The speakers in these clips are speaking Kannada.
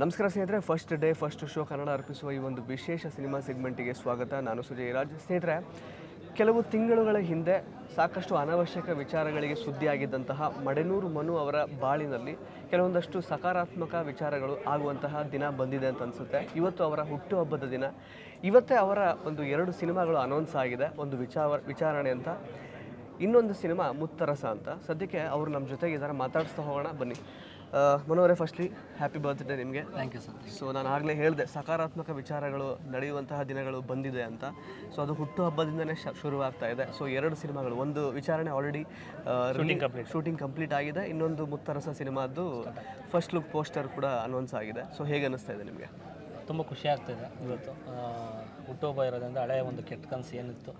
ನಮಸ್ಕಾರ ಸ್ನೇಹಿತರೆ first day first show Kannada ಅರ್ಪಿಸುವ ಈ ಒಂದು ವಿಶೇಷ ಸಿನಿಮಾ ಸೆಗ್ಮೆಂಟಿಗೆ ಸ್ವಾಗತ. ನಾನು ಸುಜಯ್ ರಾಜ್. ಸ್ನೇಹಿತರೆ, ಕೆಲವು ತಿಂಗಳುಗಳ ಹಿಂದೆ ಸಾಕಷ್ಟು ಅನವಶ್ಯಕ ವಿಚಾರಗಳಿಗೆ ಸುದ್ದಿಯಾಗಿದ್ದಂತಹ ಮಡೆನೂರು ಮನು ಅವರ ಬಾಳಿನಲ್ಲಿ ಕೆಲವೊಂದಷ್ಟು ಸಕಾರಾತ್ಮಕ ವಿಚಾರಗಳು ಆಗುವಂತಹ ದಿನ ಬಂದಿದೆ ಅಂತ ಅನಿಸುತ್ತೆ. ಇವತ್ತು ಅವರ ಹುಟ್ಟುಹಬ್ಬದ ದಿನ. ಇವತ್ತೇ ಅವರ ಒಂದು ಎರಡು ಸಿನಿಮಾಗಳು ಅನೌನ್ಸ್ ಆಗಿದೆ. ಒಂದು ವಿಚಾರ ವಿಚಾರಣೆ ಅಂತ. ಇನ್ನೊಂದು ಸಿನಿಮಾ ಮುತ್ತರಸ ಅಂತ. ಸದ್ಯಕ್ಕೆ ಅವರು ನಮ್ಮ ಜೊತೆಗೆ ಇದರ ಮಾತಾಡಿಸ್ತಾ ಹೋಗೋಣ. ಬನ್ನಿ. ಮನೋರೇ ಫಸ್ಟ್ಲಿ ಹ್ಯಾಪಿ ಬರ್ತ್ಡೇ ನಿಮಗೆ. ಥ್ಯಾಂಕ್ ಯು ಸರ್ ಸೊ ನಾನು ಆಗಲೇ ಹೇಳಿದೆ ಸಕಾರಾತ್ಮಕ ವಿಚಾರಗಳು ನಡೆಯುವಂತಹ ದಿನಗಳು ಬಂದಿದೆ ಅಂತ. ಸೊ ಅದು ಹುಟ್ಟುಹಬ್ಬದಿಂದನೇ ಶುರುವಾಗ್ತಾ ಇದೆ. ಸೊ ಎರಡು ಸಿನಿಮಾಗಳು ಒಂದು ವಿಚಾರಣೆ ಆಲ್ರೆಡಿ ಶೂಟಿಂಗ್ ಕಂಪ್ಲೀಟ್ ಆಗಿದೆ. ಇನ್ನೊಂದು ಮುತ್ತರಸ ಸಿನಿಮಾದ್ದು ಫಸ್ಟ್ ಲುಕ್ ಪೋಸ್ಟರ್ ಕೂಡ ಅನೌನ್ಸ್ ಆಗಿದೆ. ಸೊ ಹೇಗೆ ಅನ್ನಿಸ್ತಾ ಇದೆ ನಿಮಗೆ? ತುಂಬ ಖುಷಿ ಆಗ್ತಿದೆ ಇವತ್ತು. ಹುಟ್ಟೋಬ ಹುಟ್ಟುಹಬ್ಬ ಇರೋದ್ರಿಂದ ಹಳೆಯ ಒಂದು ಕೆಟ್ಟ ಕನಸು ಏನಿತ್ತು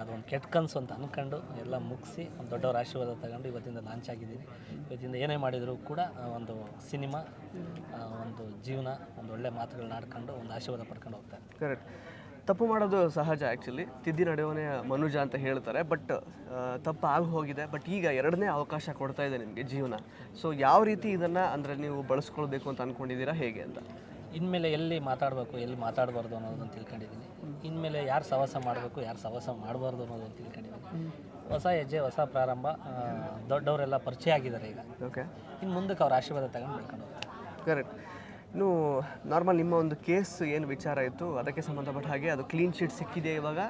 ಅದೊಂದು ಕೆಟ್ಟ ಕನಸು ಅಂತ ಅಂದ್ಕೊಂಡು ಎಲ್ಲ ಮುಗಿಸಿ ಒಂದು ದೊಡ್ಡವರ ಆಶೀರ್ವಾದ ತಗೊಂಡು ಇವತ್ತಿಂದ ಲಾಂಚ್ ಆಗಿದ್ದೀನಿ. ಇವತ್ತಿಂದ ಏನೇ ಮಾಡಿದರೂ ಕೂಡ ಒಂದು ಸಿನಿಮಾ ಒಂದು ಜೀವನ ಒಂದು ಒಳ್ಳೆ ಮಾತುಗಳನ್ನ ಆಡ್ಕೊಂಡು ಒಂದು ಆಶೀರ್ವಾದ ಪಡ್ಕೊಂಡು ಹೋಗ್ತಾರೆ ಕರೆಕ್ಟ್ ತಪ್ಪು ಮಾಡೋದು ಸಹಜ ಆ್ಯಕ್ಚುಲಿ ತಿದ್ದಿ ನಡೆಯೋನೇ ಮನುಜ ಅಂತ ಹೇಳ್ತಾರೆ ಬಟ್ ತಪ್ಪು ಆಗಿ ಹೋಗಿದೆ. ಬಟ್ ಈಗ ಎರಡನೇ ಅವಕಾಶ ಕೊಡ್ತಾ ಇದೆ ನಿಮಗೆ ಜೀವನ. ಸೊ ಯಾವ ರೀತಿ ಇದನ್ನು ಅಂದರೆ ನೀವು ಬಳಸ್ಕೊಳ್ಬೇಕು ಅಂತ ಅಂದ್ಕೊಂಡಿದ್ದೀರಾ ಹೇಗೆ ಅಂತ? ಇನ್ಮೇಲೆ ಎಲ್ಲಿ ಮಾತಾಡಬೇಕು ಎಲ್ಲಿ ಮಾತಾಡಬಾರ್ದು ಅನ್ನೋದನ್ನು ತಿಳ್ಕೊಂಡಿದ್ದೀನಿ. ಇನ್ಮೇಲೆ ಯಾರು ಸವಾಸ ಮಾಡಬೇಕು ಯಾರು ಸವಾಸ ಮಾಡಬಾರ್ದು ಅನ್ನೋದನ್ನು ತಿಳ್ಕೊಂಡಿದ್ದೀನಿ. ಹೊಸ ಹೆಜ್ಜೆ ಹೊಸ ಪ್ರಾರಂಭ ದೊಡ್ಡವರೆಲ್ಲ ಪರಿಚಯ ಆಗಿದ್ದಾರೆ ಈಗ. ಓಕೆ ಇನ್ನು ಮುಂದಕ್ಕೆ ಅವ್ರ ಆಶೀರ್ವಾದ ತಗೊಂಡು ಹೋಗ್ತಾರೆ ಕರೆಕ್ಟ್ ಇನ್ನು ನಾರ್ಮಲ್ ನಿಮ್ಮ ಒಂದು ಕೇಸ್ ಏನು ವಿಚಾರ ಇತ್ತು? ಅದಕ್ಕೆ ಸಂಬಂಧಪಟ್ಟ ಹಾಗೆ ಅದು ಕ್ಲೀನ್ ಶೀಟ್ ಸಿಕ್ಕಿದೆ ಇವಾಗ?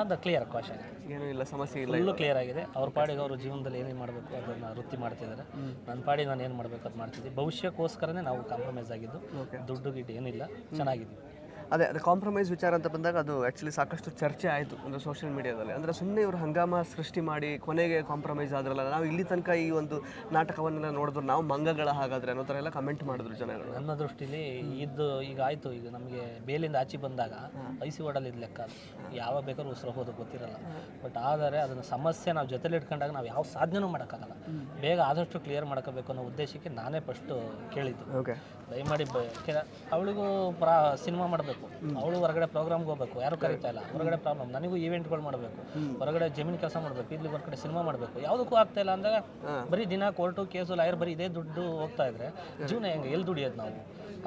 ಅದು ಕ್ಲಿಯರ್ ಕ್ವಾಶನ್ ಏನೂ ಇಲ್ಲ ಸಮಸ್ಯೆ ಇಲ್ಲ ಫುಲ್ಲು ಕ್ಲಿಯರ್ ಆಗಿದೆ. ಅವ್ರ ಪಾಡಿಗೆ ಅವರು ಜೀವನದಲ್ಲಿ ಏನೇನು ಮಾಡಬೇಕು ಅದನ್ನು ವೃತ್ತಿ ಮಾಡ್ತಿದ್ದಾರೆ. ನನ್ನ ಪಾಡಿಗೆ ನಾನು ಏನು ಮಾಡಬೇಕು ಅದು ಮಾಡ್ತಿದ್ದೆ ಭವಿಷ್ಯಕ್ಕೋಸ್ಕರನೇ ನಾವು ಕಾಂಪ್ರಮೈಸ್ ಆಗಿದ್ದು. ದುಡ್ಡು ಗಿಡ್ಡು ಏನಿಲ್ಲ. ಚೆನ್ನಾಗಿದ್ವಿ ಅದೇ ಅದು ಕಾಂಪ್ರಮೈಸ್ ವಿಚಾರ ಅಂತ ಬಂದಾಗ ಅದು ಆ್ಯಕ್ಚುಲಿ ಸಾಕಷ್ಟು ಚರ್ಚೆ ಆಯಿತು ಅಂದರೆ ಸೋಷಿಯಲ್ ಮೀಡಿಯಾದಲ್ಲಿ ಅಂದರೆ ಸುಮ್ಮನೆ ಇವರು ಹಂಗಾಮ ಸೃಷ್ಟಿ ಮಾಡಿ ಕೊನೆಗೆ ಕಾಂಪ್ರಮೈಸ್ ಆದ್ರಲ್ಲ ನಾವು ಇಲ್ಲಿ ತನಕ ಈ ಒಂದು ನಾಟಕವನ್ನೆಲ್ಲ ನೋಡಿದ್ರು ನಾವು ಮಂಗಗಳ ಹಾಗಾದರೆ ಅನ್ನೋ ಥರ ಎಲ್ಲ ಕಮೆಂಟ್ ಮಾಡಿದ್ರು ಜನಗಳು. ನನ್ನ ದೃಷ್ಟಿಲಿ ಇದು ಈಗ ಆಯಿತು ಈಗ ನಮಗೆ ಬೇಲಿಂದ ಆಚೆ ಬಂದಾಗ ಐಸಿ ಸಿ ವಾರ್ಡಲ್ಲಿ ಇದು ಲೆಕ್ಕ. ಯಾವಾಗ ಬೇಕಾದ್ರೂ ಉಸಿರು ಹೋಗೋದು ಗೊತ್ತಿರಲ್ಲ. ಬಟ್ ಆದರೆ ಅದನ್ನು ಸಮಸ್ಯೆ ನಾವು ಜೊತೆಲಿ ಇಟ್ಕೊಂಡಾಗ ನಾವು ಯಾವ ಸಾಧನೆನೂ ಮಾಡೋಕ್ಕಾಗಲ್ಲ. ಬೇಗ ಆದಷ್ಟು ಕ್ಲಿಯರ್ ಮಾಡ್ಕೋಬೇಕು ಅನ್ನೋ ಉದ್ದೇಶಕ್ಕೆ ನಾನೇ ಫಸ್ಟು ಕೇಳಿದ್ದು. ಓಕೆ ದಯಮಾಡಿ ಬ ಅವಳಿಗೂ ಪ್ರಾ ಸಿನಿಮಾ ಮಾಡಬೇಕು. ಅವಳು ಹೊರಗಡೆ ಪ್ರೋಗ್ರಾಮ್ಗೆ ಹೋಗ್ಬೇಕು. ಯಾರು ಕರೀತಾ ಇಲ್ಲ. ಹೊರಗಡೆ ಪ್ರಾಬ್ಲಮ್ ನನಗೂ ಈವೆಂಟ್ಗಳು ಮಾಡಬೇಕು. ಹೊರಗಡೆ ಜಮೀನು ಕೆಲಸ ಮಾಡಬೇಕು. ಇಲ್ಲಿ ಹೊರಗಡೆ ಸಿನಿಮಾ ಮಾಡಬೇಕು. ಯಾವುದಕ್ಕೂ ಆಗ್ತಾ ಇಲ್ಲ ಅಂದಾಗ ಬರೀ ದಿನ ಕೋರ್ಟು ಕೇಸು ಲಾಯರ್ ಬರೀ ಇದೇ ದುಡ್ಡು ಹೋಗ್ತಾ ಇದ್ರೆ ಜೀವನ ಹೆಂಗೆ? ಎಲ್ಲಿ ದುಡಿಯೋದು ನಾವು?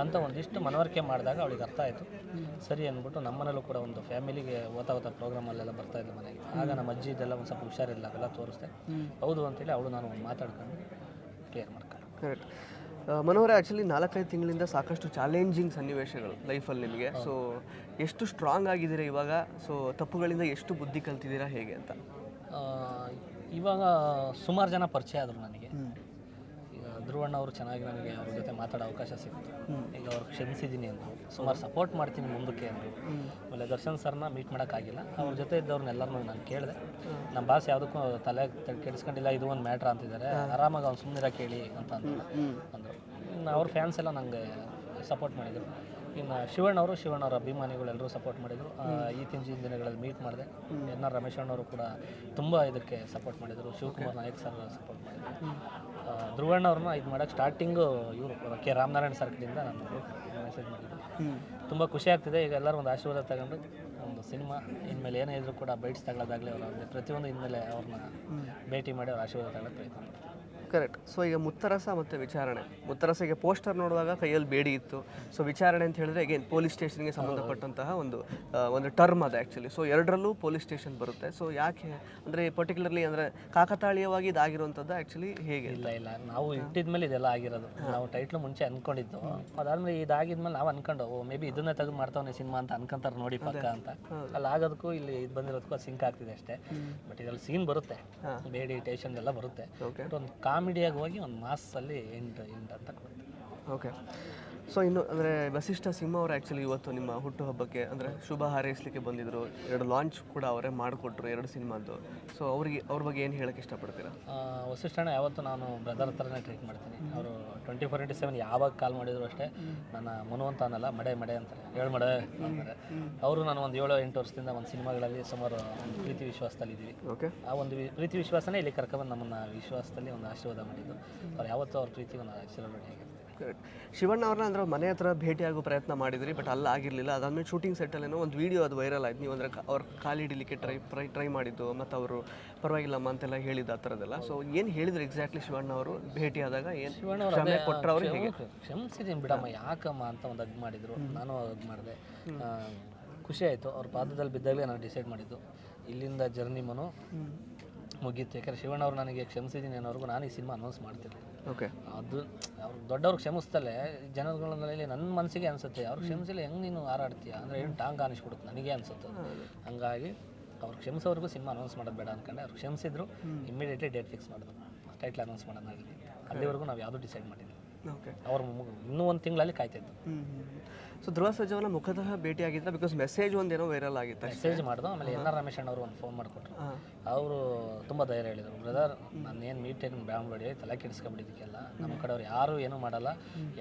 ಅಂತ ಒಂದಿಷ್ಟು ಮನವರಿಕೆ ಮಾಡಿದಾಗ ಅವಳಿಗೆ ಅರ್ಥ ಆಯಿತು. ಸರಿ ಅಂದ್ಬಿಟ್ಟು ನಮ್ಮನೇಲೂ ಕೂಡ ಒಂದು ಫ್ಯಾಮಿಲಿಗೆ ಓದ್ತಾ ಓದ್ತಾ ಪ್ರೋಗ್ರಾಮಲ್ಲೆಲ್ಲ ಬರ್ತಾ ಇದ್ದೆ ಮನೆಗೆ. ಆಗ ನಮ್ಮ ಅಜ್ಜಿ ಇದೆಲ್ಲ ಒಂದು ಸ್ವಲ್ಪ ಹುಷಾರಿಲ್ಲ ಅವೆಲ್ಲ ತೋರಿಸ್ದೆ. ಹೌದು ಅಂತೇಳಿ ಅವಳು ನಾನು ಮಾತಾಡ್ಕೊಂಡು ಕ್ಲಿಯರ್ ಮಾಡ್ಕೊಂಡು. ಕರೆಕ್ಟ್ ಮನೋಹರ ಆ್ಯಕ್ಚುಲಿ ನಾಲ್ಕೈದು ತಿಂಗಳಿಂದ ಸಾಕಷ್ಟು ಚಾಲೆಂಜಿಂಗ್ ಸನ್ನಿವೇಶಗಳು ಲೈಫಲ್ಲಿ ನಿಮಗೆ. ಸೊ ಎಷ್ಟು ಸ್ಟ್ರಾಂಗ್ ಆಗಿದ್ದೀರಾ ಇವಾಗ? ಸೊ ತಪ್ಪುಗಳಿಂದ ಎಷ್ಟು ಬುದ್ಧಿ ಕಲ್ತಿದ್ದೀರಾ ಹೇಗೆ ಅಂತ? ಇವಾಗ ಸುಮಾರು ಜನ ಪರಿಚಯ ಆದರು ನನಗೆ. ಧ್ರುವಣ್ಣ ಅವರು ಚೆನ್ನಾಗಿ ನನಗೆ ಅವ್ರ ಜೊತೆ ಮಾತಾಡೋ ಅವಕಾಶ ಸಿಕ್ತು. ಈಗ ಅವ್ರು ಕ್ಷಮಿಸಿದ್ದೀನಿ ಅಂದರು. ಸುಮಾರು ಸಪೋರ್ಟ್ ಮಾಡ್ತೀನಿ ಮುಂದಕ್ಕೆ ಅಂದರು. ಆಮೇಲೆ ದರ್ಶನ್ ಸರ್ನ ಮೀಟ್ ಮಾಡೋಕ್ಕಾಗಿಲ್ಲ. ಅವ್ರ ಜೊತೆ ಇದ್ದವ್ರನ್ನೆಲ್ಲರನ್ನೂ ನಾನು ಕೇಳಿದೆ. ನಮ್ಮ ಬಾಸ್ ಯಾವುದಕ್ಕೂ ತಲೆ ಕೆಡಿಸ್ಕೊಂಡಿಲ್ಲ ಇದು ಒಂದು ಮ್ಯಾಟ್ರ್ ಅಂತಿದ್ದಾರೆ ಆರಾಮಾಗಿ ಅವ್ನು ಸುಮ್ಮನಿರ ಕೇಳಿ ಅಂತ ಅಂದರು. ಅಂದರು. ಇನ್ನು ಅವ್ರ ಫ್ಯಾನ್ಸ್ ಎಲ್ಲ ನನಗೆ ಸಪೋರ್ಟ್ ಮಾಡಿದರು. ಇನ್ನು ಶಿವಣ್ಣ ಅವರು ಶಿವಣ್ಣ ಅವರ ಅಭಿಮಾನಿಗಳು ಎಲ್ಲರೂ ಸಪೋರ್ಟ್ ಮಾಡಿದರು. ಈ ತಿಂಜಿನ ದಿನಗಳಲ್ಲಿ ಮೀಟ್ ಮಾಡಿದೆ. ಎನ್ ಆರ್ ರಮೇಶ್ ಅಣ್ಣವರು ಕೂಡ ತುಂಬ ಇದಕ್ಕೆ ಸಪೋರ್ಟ್ ಮಾಡಿದರು. ಶಿವಕುಮಾರ್ ನಾಯಕ್ ಸರ್ ಸಪೋರ್ಟ್ ಮಾಡಿದರು. ಧ್ರುವಣ್ಣ ಅವ್ರನ್ನ ಇದು ಮಾಡೋಕ್ಕೆ ಸ್ಟಾರ್ಟಿಂಗು ಇವರು ಕೆ. ರಾಮನಾರಾಯಣ ಸರ್ಕಲಿಂದ ನಾನು ಮೆಸೇಜ್ ಮಾಡಿದ್ದೆ. ತುಂಬ ಖುಷಿ ಆಗ್ತಿದೆ. ಈಗ ಎಲ್ಲರೂ ಒಂದು ಆಶೀರ್ವಾದ ತಗೊಂಡು ಒಂದು ಸಿನಿಮಾ ಇನ್ಮೇಲೆ ಏನೇ ಇದ್ರೂ ಕೂಡ ಬೈಟ್ಸ್ ತಗೊಳ್ಳೋದಾಗಲಿ ಅವರ ಪ್ರತಿಯೊಂದು ಇನ್ಮೇಲೆ ಅವ್ರನ್ನ ಭೇಟಿ ಮಾಡಿ ಅವ್ರ ಆಶೀರ್ವಾದ ತಗೊಳ್ಳೋಕೆ ಪ್ರಯತ್ನ ಕರೆಕ್ಟ್. ಸೊ ಈಗ ಮುತ್ತರಸ ಮತ್ತು ವಿಚಾರಣೆ. ಮುತ್ತರಸಗೆ ಪೋಸ್ಟರ್ ನೋಡುವಾಗ ಕೈಯಲ್ಲಿ ಬೇಡಿ ಇತ್ತು. ಸೊ ವಿಚಾರಣೆ ಅಂತ ಹೇಳಿದ್ರೆ ಅಗೇನ್ ಪೊಲೀಸ್ ಸ್ಟೇಷನ್ಗೆ ಸಂಬಂಧಪಟ್ಟಂತಹ ಒಂದು ಒಂದು ಟರ್ಮ್ ಅದು ಆ್ಯಕ್ಚುಲಿ ಸೊ ಎರಡರಲ್ಲೂ ಪೊಲೀಸ್ ಸ್ಟೇಷನ್ ಬರುತ್ತೆ. ಸೊ ಯಾಕೆ ಅಂದರೆ ಪರ್ಟಿಕ್ಯುಲರ್ಲಿ ಅಂದರೆ ಕಾಕತಾಳೀಯವಾಗಿ ಇದಾಗಿರುವಂಥದ್ದು ಆ್ಯಕ್ಚುಲಿ ಹೇಗೆ ಇಲ್ಲ ಇಲ್ಲ. ನಾವು ಇಟ್ಟಿದ್ಮೇಲೆ ಇದೆಲ್ಲ ಆಗಿರೋದು. ನಾವು ಟೈಟ್ಲು ಮುಂಚೆ ಅಂದ್ಕೊಂಡಿದ್ದು ಅದಾದ್ಮೇಲೆ ಇದಾಗಿದ್ಮೇಲೆ ನಾವು ಅನ್ಕೊಂಡು ಮೇ ಬಿ ಇದನ್ನೇ ತೆಗೆದು ಮಾಡ್ತಾವನೆ ಸಿನಿಮಾ ಅಂತ ಅನ್ಕೊಂತಾರೆ ನೋಡಿ ಪಕ್ಕ ಅಂತ. ಅಲ್ಲಿ ಆಗೋದಕ್ಕೂ ಇಲ್ಲಿ ಇದು ಬಂದಿರೋದಕ್ಕೂ ಅದು ಸಿಂಕ್ ಆಗ್ತಿದೆ ಅಷ್ಟೇ. ಬಟ್ ಇದರಲ್ಲಿ ಸೀನ್ ಬರುತ್ತೆ. ಬೇಡಿ ಟೇಷನ್ ಎಲ್ಲ ಬರುತ್ತೆ. ಒಂದು ಒಂದು ಕಾಮಿಡಿಯಾಗಿ ಹೋಗಿ ಒಂದು ಮಾಸಲ್ಲಿ ಎಂಟು ಎಂಟು ಅಂತ ಕೊಡ್ತೀನಿ. ಓಕೆ. ಸೊ ಇನ್ನು ಅಂದರೆ ವಸಿಷ್ಠ ಸಿಂಹ ಅವರು ಆ್ಯಕ್ಚುಲಿ ಇವತ್ತು ನಿಮ್ಮ ಹುಟ್ಟುಹಬ್ಬಕ್ಕೆ ಅಂದರೆ ಶುಭ ಹಾರೈಸಲಿಕ್ಕೆ ಬಂದಿದ್ದರು ಎರಡು ಲಾಂಚ್ ಕೂಡ ಅವರೇ ಮಾಡಿಕೊಟ್ರು ಎರಡು ಸಿನಿಮಾದ್ದು. ಸೊ ಅವರಿಗೆ ಅವ್ರ ಬಗ್ಗೆ ಏನು ಹೇಳಕ್ಕೆ ಇಷ್ಟಪಡ್ತೀರಾ? ವಸಿಷ್ಠಣ್ಣ ಯಾವತ್ತೂ ನಾನು ಬ್ರದರ್ ಥರನೇ ಟ್ರೀಟ್ ಮಾಡ್ತೀನಿ. ಅವರು ಟ್ವೆಂಟಿ ಫೋರ್ ಇಂಟು ಸೆವೆನ್ ಯಾವಾಗ ಕಾಲ್ ಮಾಡಿದ್ರು ಅಷ್ಟೇ ನನ್ನ ಮನು ಅಂತ ಅನ್ನಲ್ಲ ಮಡೆ ಮಡೆ ಅಂತಾರೆ ಏಳು ಮಡೆ ಅಂತಾರೆ. ಅವರು ನಾನು ಒಂದು ಏಳು ಎಂಟು ವರ್ಷದಿಂದ ಒಂದು ಸಿನಿಮಾಗಳಲ್ಲಿ ಸುಮಾರು ಒಂದು ಪ್ರೀತಿ ವಿಶ್ವಾಸದಲ್ಲಿ ಇದ್ದೀವಿ ಓಕೆ ಆ ಒಂದು ಪ್ರೀತಿ ವಿಶ್ವಾಸನೇ ಇಲ್ಲಿ ಕರ್ಕೊಂಡ್ಬಂದು ನಮ್ಮನ್ನು ವಿಶ್ವಾಸದಲ್ಲಿ ಒಂದು ಆಶೀರ್ವಾದ ಮಾಡಿದ್ದು. ಅವ್ರು ಯಾವತ್ತೂ ಅವ್ರ ಪ್ರೀತಿ ಒಂದು ಆಶೀರ್ವಾದ ಕರೆಕ್ಟ್ ಶಿವಣ್ಣ ಅವ್ರನ್ನ ಅಂದ್ರೆ ಮನೆ ಹತ್ರ ಭೇಟಿಯಾಗೋ ಪ್ರಯತ್ನ ಮಾಡಿದ್ರಿ ಬಟ್ ಅಲ್ಲಿ ಆಗಿರಲಿಲ್ಲ. ಅದಾದ್ಮೇಲೆ ಶೂಟಿಂಗ್ ಸೆಟ್ಟಲ್ಲೇನೋ ಒಂದು ವಿಡಿಯೋ ಅದು ವೈರಲ್ ಆಯ್ತು. ನೀವು ಅಂದ್ರೆ ಅವ್ರ ಕಾಲಿಡಲಿಕ್ಕೆ ಹಿಡಿಲಿಕ್ಕೆ ಟ್ರೈ ಟ್ರೈ ಟ್ರೈ ಮಾಡಿದ್ದು ಮತ್ತು ಅವರು ಪರವಾಗಿಲ್ಲಮ್ಮ ಅಂತೆಲ್ಲ ಹೇಳಿದ್ದು ಆ ಥರದ್ದೆಲ್ಲ. ಸೊ ಏನು ಹೇಳಿದ್ರು ಎಕ್ಸಾಕ್ಟ್ಲಿ ಶಿವಣ್ಣ ಅವರು ಭೇಟಿಯಾದಾಗ ಏನು ಶಿವಣ್ಣ ಅವ್ರು ಕ್ಷಮೆ ಅದೇ ಕೊಟ್ಟರೆ ಅವ್ರಿಗೆ ಹೇಗೆ? ಕ್ಷಮಿಸಿದ್ದೀನಿ ಬಿಡಮ್ಮ ಯಾಕಮ್ಮ ಅಂತ ಒಂದು ಅಗ್ ಮಾಡಿದರು. ನಾನು ಅಗ್ ಮಾಡಿದೆ. ಖುಷಿ ಆಯಿತು. ಅವ್ರ ಪಾದದಲ್ಲಿ ಬಿದ್ದಾಗಲೇ ನಾನು ಡಿಸೈಡ್ ಮಾಡಿದ್ದು. ಇಲ್ಲಿಂದ ಜರ್ನಿ ಮನು ಮುಗೀತು. ಯಾಕಂದ್ರೆ ಶಿವಣ್ಣ ಅವರು ನನಗೆ ಕ್ಷಮಿಸಿದ್ದೀನಿ ಅನ್ನೋರ್ಗು ನಾನು ಈ ಸಿನಿಮಾ ಅನೌನ್ಸ್ ಮಾಡ್ತಿದ್ದೆ ಓಕೆ ಅದು ಅವ್ರು ದೊಡ್ಡವ್ರು ಕ್ಷಮಿಸ್ತಲೇ ಜನಗಳಲ್ಲಿ ನನ್ನ ಮನಸ್ಸಿಗೆ ಅನಿಸುತ್ತೆ. ಅವ್ರು ಕ್ಷಮಿಸಿಲ್ಲ ಹೆಂಗೆ ನೀನು ಹಾರಾಡ್ತೀಯ? ಅಂದರೆ ಏನು ಟಾಂಗ್ ಅನಿಸ್ಬಿಡುತ್ತೆ ನನಗೆ ಅನಿಸುತ್ತೆ ಹಂಗಾಗಿ ಅವ್ರು ಕ್ಷಮಿಸೋವರೆಗೂ ಸಿನಿಮಾ ಅನೌನ್ಸ್ ಮಾಡೋದು ಬೇಡ ಅನ್ಕೊಂಡೆ. ಅವ್ರು ಕ್ಷಮಿಸಿದ್ರು ಇಮಿಡಿಯೇಟ್ಲಿ ಡೇಟ್ ಫಿಕ್ಸ್ ಮಾಡಿದ್ರು ಟೈಟ್ಲ್ ಅನೌನ್ಸ್ ಮಾಡೋಣ ಅಲ್ಲಿವರೆಗೂ ನಾವು ಯಾವುದು ಡಿಸೈಡ್ ಮಾಡಿಲ್ಲ ಅವ್ರು ಇನ್ನೂ ಒಂದು ತಿಂಗಳಲ್ಲಿ ಕಾಯ್ತಿದ್ದು ಸೊ ಧ್ರುವ ಸಜ್ಜವನ ಮುಖತಃ ಭೇಟಿಯಾಗಿದ್ದ ಬಿಕಾಸ್ ಮೆಸೇಜ್ ಒಂದೇನೋ ವೈರಲ್ ಆಗಿತ್ತು ಮೆಸೇಜ್ ಮಾಡಿದ್ರು ಆಮೇಲೆ ಎನ್ ಆರ್ ರಮೇಶ್ ಅಣ್ಣವರು ಒಂದು ಫೋನ್ ಮಾಡಿಕೊಟ್ರು. ಅವರು ತುಂಬ ಧೈರ್ಯ ಹೇಳಿದರು. ಬ್ರದರ್ ನಾನು ಏನು ಮೀಟ್ ಏನು ಬ್ಯಾಮ್ಬೇಡಿ ತಲೆ ಕೆಡಿಸ್ಕೊಂಡ್ಬಿಟ್ಟಿದ್ದಕ್ಕೆಲ್ಲ ನಮ್ಮ ಕಡೆಯವ್ರು ಯಾರು ಏನೂ ಮಾಡಲ್ಲ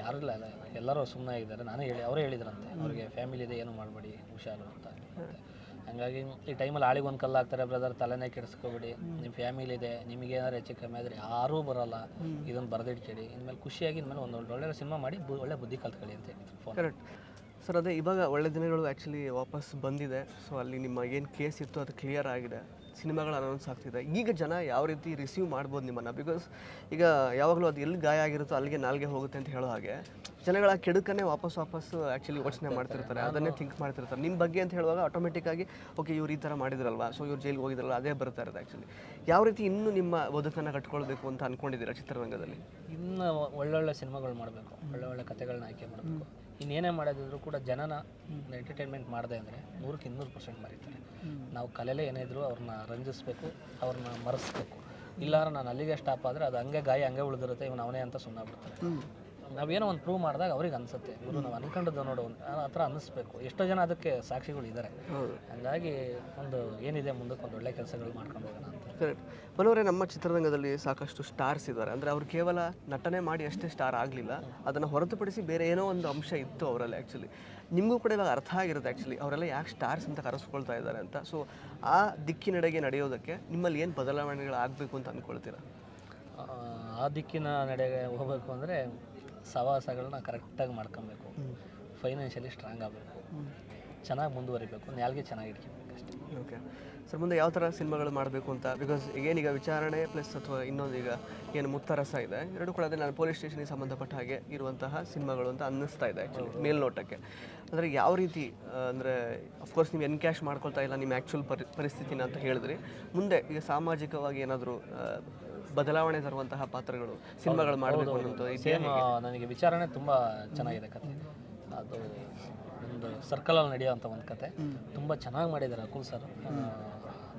ಯಾರು ಇಲ್ಲ ಎಲ್ಲರೂ ಸುಮ್ಮನೆ ಆಗಿದ್ದಾರೆ. ನಾನೇ ಹೇಳಿ ಅವರೇ ಹೇಳಿದ್ರಂತೆ. ಅವ್ರಿಗೆ ಫ್ಯಾಮಿಲಿ ಇದೆ ಏನು ಮಾಡಬೇಡಿ ಹುಷಾರು ಅಂತ. ಹಂಗಾಗಿ ಈ ಟೈಮಲ್ಲಿ ಆಳಿಗೆ ಒಂದು ಕಲ್ಲು ಹಾಕ್ತಾರೆ ಬ್ರದರ್ ತಲೆನೇ ಕೆಡಿಸ್ಕೊಬಿಡಿ ನಿಮ್ಮ ಫ್ಯಾಮಿಲಿ ಇದೆ ನಿಮಗೆ ಏನಾದ್ರು ಹೆಚ್ಚು ಕಮ್ಮಿ ಆದರೆ ಯಾರೂ ಬರೋಲ್ಲ. ಇದನ್ನು ಬರೆದಿಟ್ಕೊಳ್ಳಿ ಇನ್ಮೇಲೆ ಖುಷಿಯಾಗಿ ಇನ್ಮೇಲೆ ಒಂದು ಒಳ್ಳೆ ಸಿನಿಮಾ ಮಾಡಿ ಬು- ಒಳ್ಳೆ ಬುದ್ಧಿ ಕಲ್ತ್ಕೊಳ್ಳಿ ಅಂತ ಹೇಳಿದ್ರು ಫೋನ್ ಕರೆಕ್ಟ್ ಸರ್ ಅದೇ ಇವಾಗ ಒಳ್ಳೆ ದಿನಗಳು ಆ್ಯಕ್ಚುಲಿ ವಾಪಸ್ ಬಂದಿದೆ. ಸೊ ಅಲ್ಲಿ ನಿಮ್ಮ ಏನು ಕೇಸ್ ಇತ್ತು ಅದು ಕ್ಲಿಯರ್ ಆಗಿದೆ. ಸಿನಿಮಾಗಳು ಅನೌನ್ಸ್ ಆಗ್ತಿದೆ. ಈಗ ಜನ ಯಾವ ರೀತಿ ರಿಸೀವ್ ಮಾಡ್ಬೋದು ನಿಮ್ಮನ್ನು? ಬಿಕಾಸ್ ಈಗ ಯಾವಾಗಲೂ ಅದು ಎಲ್ಲಿ ಗಾಯ ಆಗಿರುತ್ತೋ ಅಲ್ಲಿಗೆ ನಾಲ್ಗೆ ಹೋಗುತ್ತೆ ಅಂತ ಹೇಳೋ ಹಾಗೆ ಜನಗಳ ಕೆಡುಕನ್ನೇ ವಾಪಸ್ ವಾಪಸ್ ಆ್ಯಕ್ಚುಲಿ ಯೋಚನೆ ಮಾಡ್ತಿರ್ತಾರೆ. ಅದನ್ನೇ ಥಿಂಕ್ ಮಾಡ್ತಿರ್ತಾರೆ. ನಿಮ್ಮ ಬಗ್ಗೆ ಅಂತ ಹೇಳುವಾಗ ಆಟೋಮೆಟಿಕ್ ಆಗಿ ಓಕೆ ಇವ್ರು ಈ ಥರ ಮಾಡಿದ್ರಲ್ವಾ? ಸೊ ಇವ್ರು ಜೈಲಿಗೆ ಹೋಗಿದ್ರಲ್ಲ ಅದೇ ಬರ್ತಾ ಇರೋದು ಆ್ಯಕ್ಚುಲಿ ಯಾವ ರೀತಿ ಇನ್ನೂ ನಿಮ್ಮ ಬದುಕನ್ನು ಕಟ್ಕೊಳ್ಬೇಕು ಅಂತ ಅಂದ್ಕೊಂಡಿದ್ದೀರಾ ಚಿತ್ರರಂಗದಲ್ಲಿ? ಇನ್ನು ಒಳ್ಳೊಳ್ಳೆ ಸಿನಿಮಾಗಳು ಮಾಡಬೇಕು. ಒಳ್ಳೊಳ್ಳೆ ಒಳ್ಳೆ ಕಥೆಗಳನ್ನ ಆಯ್ಕೆ ಮಾಡಬೇಕು. ಇನ್ನೇನೇ ಮಾಡೋದಿದ್ರು ಕೂಡ ಜನನ ಎಂಟರ್ಟೈನ್ಮೆಂಟ್ ಮಾಡಿದೆ ಅಂದರೆ ನೂರಕ್ಕೆ ಇನ್ನೂರು ಪರ್ಸೆಂಟ್ ಮರೀತಾರೆ. ನಾವು ಕಲೆಲೇ ಏನೇ ಇದ್ರು ಅವ್ರನ್ನ ರಂಜಿಸ್ಬೇಕು ಅವ್ರನ್ನ ಮರೆಸ್ಬೇಕು. ಇಲ್ಲಾಂದ್ರೆ ನಾನು ಅಲ್ಲಿಗೆ ಸ್ಟಾಪ್ ಆದರೆ ಅದು ಹಂಗೆ ಗಾಯ ಹಂಗೆ ಉಳಿದಿರುತ್ತೆ ಇವನು ಅವನೇ ಅಂತ ಸುಮ್ಮನೆ ಬಿಡ್ತಾರೆ ನಾವೇನೋ ಒಂದು ಪ್ರೂವ್ ಮಾಡಿದಾಗ ಅವ್ರಿಗೆ ಅನಿಸುತ್ತೆ ಗುರು ನಾವು ಅನ್ಕೊಂಡದ್ದು ನೋಡು ಆ ಥರ ಅನ್ನಿಸ್ಬೇಕು ಎಷ್ಟೋ ಜನ ಅದಕ್ಕೆ ಸಾಕ್ಷಿಗಳು ಇದ್ದಾರೆ ಹಂಗಾಗಿ ಒಂದು ಏನಿದೆ ಮುಂದಕ್ಕೆ ಒಂದು ಒಳ್ಳೆ ಕೆಲಸಗಳು ಮಾಡ್ಕೊಂಡು ಹೋಗೋಣ ಕರೆಕ್ಟ್ ಮನೋರೆ ನಮ್ಮ ಚಿತ್ರರಂಗದಲ್ಲಿ ಸಾಕಷ್ಟು ಸ್ಟಾರ್ಸ್ ಇದ್ದಾರೆ. ಅಂದರೆ ಅವರು ಕೇವಲ ನಟನೆ ಮಾಡಿ ಅಷ್ಟೇ ಸ್ಟಾರ್ ಆಗಲಿಲ್ಲ. ಅದನ್ನು ಹೊರತುಪಡಿಸಿ ಬೇರೆ ಏನೋ ಒಂದು ಅಂಶ ಇತ್ತು ಅವರಲ್ಲಿ ಆ್ಯಕ್ಚುಲಿ ನಿಮಗೂ ಕೂಡ ಇವಾಗ ಅರ್ಥ ಆಗಿರುತ್ತೆ ಆ್ಯಕ್ಚುಲಿ ಅವರೆಲ್ಲ ಯಾಕೆ ಸ್ಟಾರ್ಸ್ ಅಂತ ಕರೆಸ್ಕೊಳ್ತಾ ಇದ್ದಾರೆ ಅಂತ. ಸೊ ಆ ದಿಕ್ಕಿನೆಡೆಗೆ ನಡೆಯೋದಕ್ಕೆ ನಿಮ್ಮಲ್ಲಿ ಏನು ಬದಲಾವಣೆಗಳು ಆಗಬೇಕು ಅಂತ ಅಂದ್ಕೊಳ್ತೀರಾ ಆ, ಆ ದಿಕ್ಕಿನ ನಡೆಗೆ ಹೋಗಬೇಕು ಅಂದರೆ ಸವಾಸಗಳನ್ನ ಕರೆಕ್ಟಾಗಿ ಮಾಡ್ಕೊಬೇಕು. ಫೈನಾನ್ಷಿಯಲಿ ಸ್ಟ್ರಾಂಗ್ ಆಗಬೇಕು. ಚೆನ್ನಾಗಿ ಮುಂದುವರಿಬೇಕು ನಾಲ್ಗೆ ಚೆನ್ನಾಗಿ ಇಟ್ಕೊಬೇಕು ಅಷ್ಟೇ. ಓಕೆ. ಸರ್ ಮುಂದೆ ಯಾವ ಥರ ಸಿನಿಮಾಗಳು ಮಾಡಬೇಕು ಅಂತ ಬಿಕಾಸ್ ಏನೀಗ ವಿಚಾರಣೆ ಪ್ಲಸ್ ಅಥವಾ ಇನ್ನೊಂದು ಈಗ ಏನು ಮುತ್ತರಸ ಇದೆ ಎರಡು ಕೂಡ ಅದೇ ನಾನು ಪೊಲೀಸ್ ಸ್ಟೇಷನ್ಗೆ ಸಂಬಂಧಪಟ್ಟ ಹಾಗೆ ಇರುವಂತಹ ಸಿನಿಮಾಗಳು ಅಂತ ಅನ್ನಿಸ್ತಾ ಇದೆ ಆ್ಯಕ್ಚುಲಿ ಮೇಲ್ನೋಟಕ್ಕೆ. ಅಂದರೆ ಯಾವ ರೀತಿ ಅಂದರೆ ಅಫ್ಕೋರ್ಸ್ ನೀವು ಎನ್ಕ್ಯಾಶ್ ಮಾಡ್ಕೊಳ್ತಾ ಇಲ್ಲ ನಿಮ್ಮ ಆ್ಯಕ್ಚುಲ್ ಪರಿ ಪರಿಸ್ಥಿತಿನ ಅಂತ ಹೇಳಿದ್ರಿ. ಮುಂದೆ ಈಗ ಸಾಮಾಜಿಕವಾಗಿ ಏನಾದರೂ ಬದಲಾವಣೆ ತರುವಂತಹ ಪಾತ್ರಗಳು ಸಿನಿಮಾಗಳು ಮಾಡಬೇಕು ಅನ್ನೋದು ನನಗೆ ವಿಚಾರಣೆ ತುಂಬ ಚೆನ್ನಾಗಿದೆ ಕತೆ ಅದು ಒಂದು ಸರ್ಕಲಲ್ಲಿ ನಡೆಯುವಂಥ ಒಂದು ಕತೆ. ತುಂಬ ಚೆನ್ನಾಗಿ ಮಾಡಿದ್ದಾರೆ ಅಕುಲ್ ಸರ್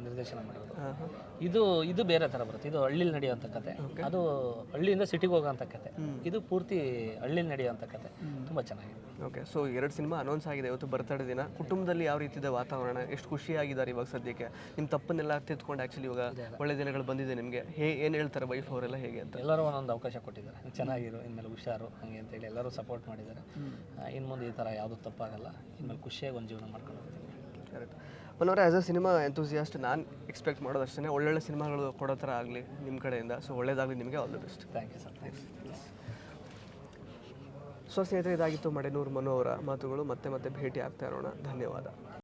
ನಿರ್ದೇಶನ ಹಾಂ ಇದು ಇದು ಬೇರೆ ಥರ ಬರುತ್ತೆ. ಇದು ಹಳ್ಳಿಲಿ ನಡೆಯುವಂಥ ಕತೆ. ಅದು ಹಳ್ಳಿಯಿಂದ ಸಿಟಿಗೆ ಹೋಗೋಂಥ ಕತೆ. ಇದು ಪೂರ್ತಿ ಹಳ್ಳಿಲಿ ನಡೆಯುವಂಥ ಕತೆ. ತುಂಬ ಚೆನ್ನಾಗಿದೆ. ಓಕೆ ಸೊ ಎರಡು ಸಿನಿಮಾ ಅನೌನ್ಸ್ ಆಗಿದೆ ಇವತ್ತು ಬರ್ತಡೆ ದಿನ. ಕುಟುಂಬದಲ್ಲಿ ಯಾವ ರೀತಿ ಇದೆ ವಾತಾವರಣ? ಎಷ್ಟು ಖುಷಿಯಾಗಿದ್ದಾರೆ ಇವಾಗ ಸದ್ಯಕ್ಕೆ? ನಿಮ್ಮ ತಪ್ಪನ್ನೆಲ್ಲ ತಿದ್ಕೊಂಡು ಆ್ಯಕ್ಚುಲಿ ಇವಾಗ ಒಳ್ಳೆ ದಿನಗಳು ಬಂದಿದೆ ನಿಮಗೆ. ಹೇ ಏನು ಹೇಳ್ತಾರೆ ವೈಫ್ ಅವರೆಲ್ಲ ಹೇಗೆ ಅಂತ? ಎಲ್ಲರೂ ಒಂದೊಂದು ಅವಕಾಶ ಕೊಟ್ಟಿದ್ದಾರೆ. ಚೆನ್ನಾಗಿರು ಇನ್ಮೇಲೆ ಹುಷಾರು ಹಾಗೆ ಅಂತೇಳಿ ಎಲ್ಲರೂ ಸಪೋರ್ಟ್ ಮಾಡಿದ್ದಾರೆ. ಇನ್ನು ಮುಂದೆ ಈ ಥರ ಯಾವುದೂ ತಪ್ಪಾಗಲ್ಲ. ಇನ್ಮೇಲೆ ಖುಷಿಯಾಗಿ ಒಂದು ಜೀವನ ಮಾಡ್ಕೊಂಡು ಹೋಗ್ತೀನಿ. ಕರೆಕ್ಟ್ ಮನೋರ ಆ್ಯಸ್ ಅ ಸಿನಿಮಾ ಎಂತೂಸಿಯಾಸ್ಟ್ ನಾನು ಎಕ್ಸ್ಪೆಕ್ಟ್ ಮಾಡೋದಷ್ಟೇ ಒಳ್ಳೊಳ್ಳೆ ಸಿನಿಮಾಗಳು ಕೊಡೋ ಥರ ಆಗಲಿ ನಿಮ್ಮ ಕಡೆಯಿಂದ. ಸೊ ಒಳ್ಳೇದಾಗಲಿ ನಿಮಗೆ. All the best thank you sir thanks so ಸ್ನೇಹಿತರೆ ಇದಾಗಿತ್ತು ಮಡೆನೂರು ಮನು ಮಾತುಗಳು. ಮತ್ತೆ ಮತ್ತೆ ಭೇಟಿ ಆಗ್ತಾ ಇರೋಣ. ಧನ್ಯವಾದ.